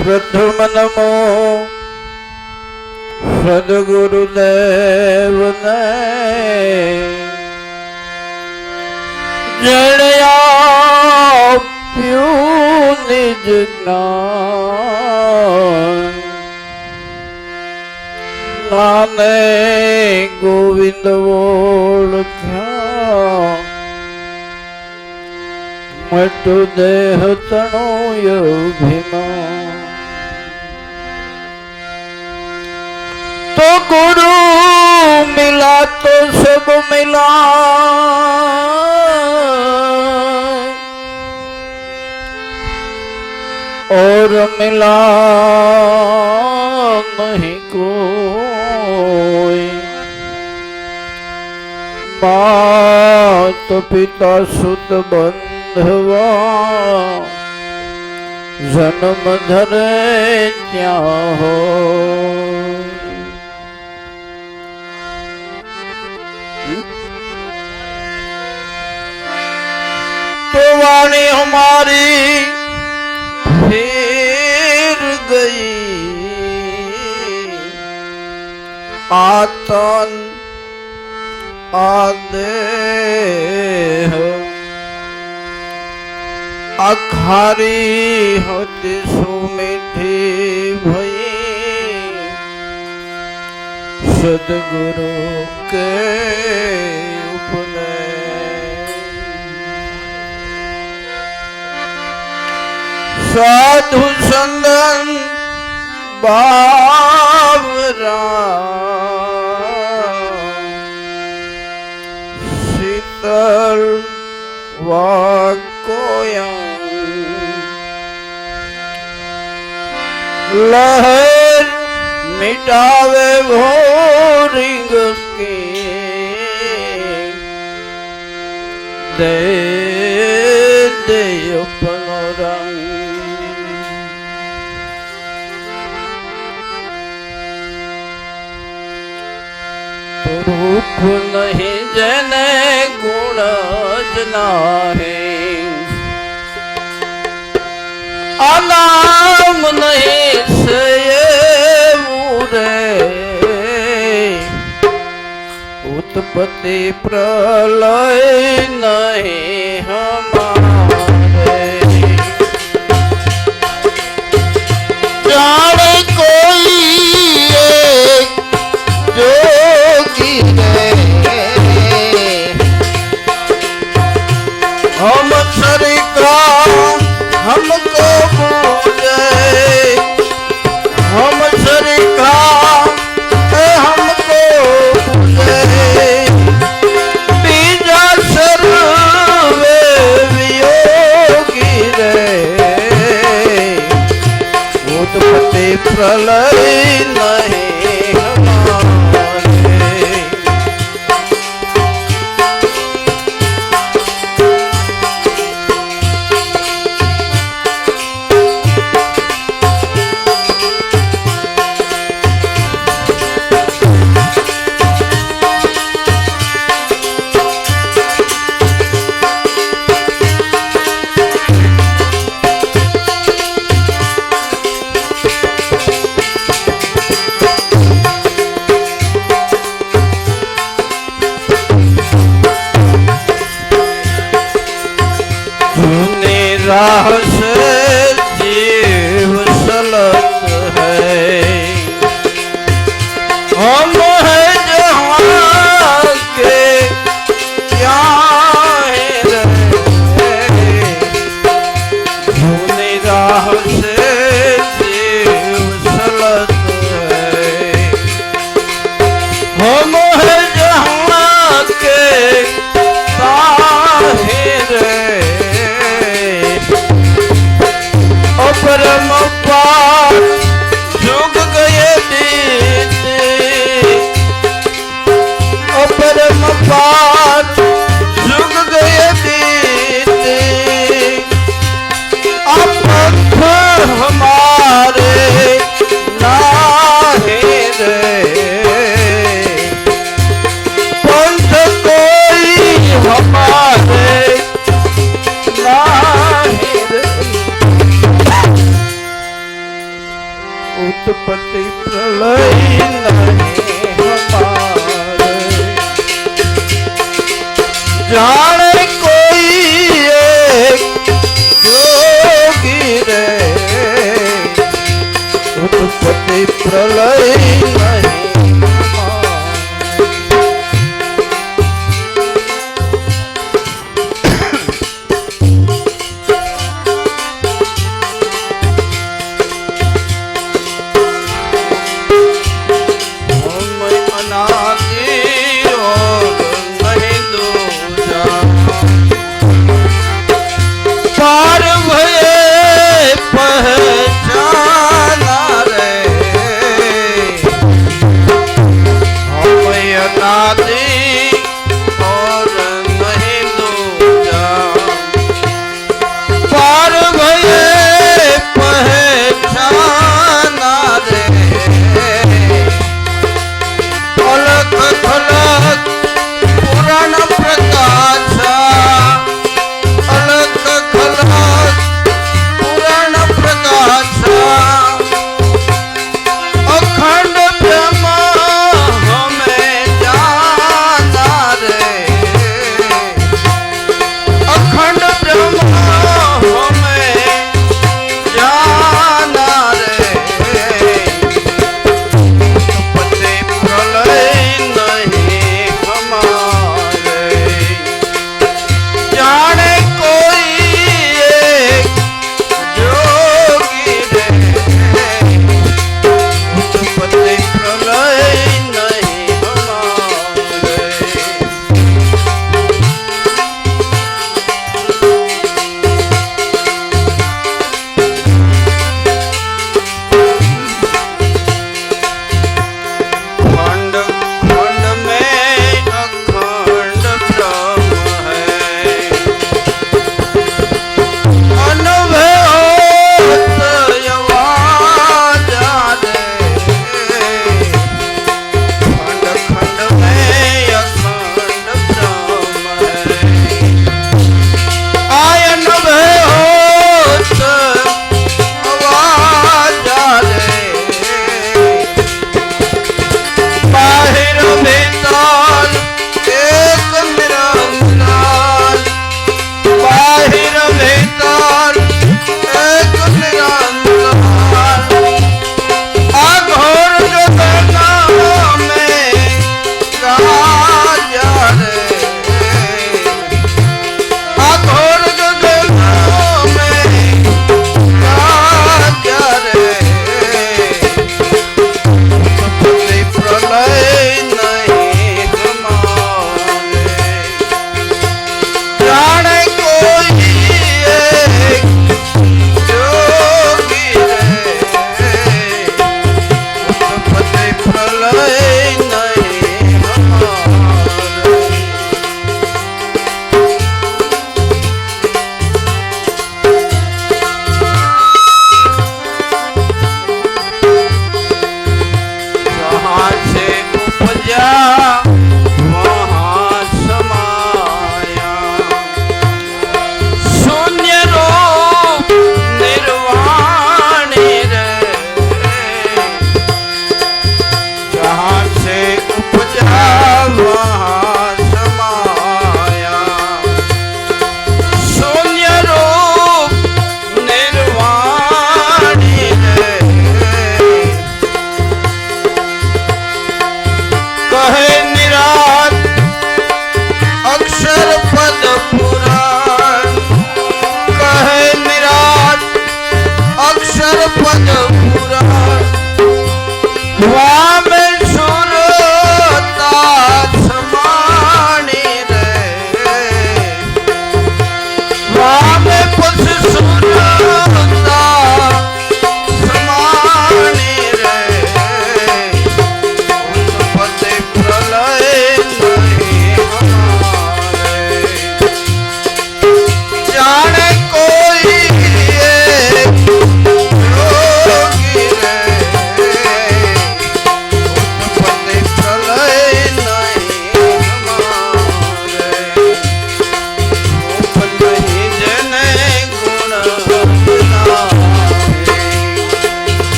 પ્રથમ નમો સદગુરુદેવને જણ્યાપ્યું નિજ જ્ઞાન नाने गोविंद मटु देह तनो भीमा तो गुरु मिला तो सब मिला और मिला नहीं માત પિતા સુત બંધવા. જન્મ ધરે ત્યાં હો. તો વાણી અમારી ફેર ગઈ. આતન आदेह अखारी होती सुमिठी भई। सदगुरु के साधु संदन बाबरा શીતળ વાકોયા લહેર મિટાવે ભોરિંગ કે દે દે અપનો રંગ રૂપ નહીં જેને ગુણ જ નાહી અનામ નહીં સે ઉત્પત્તિ પ્રલય નહીં હમારે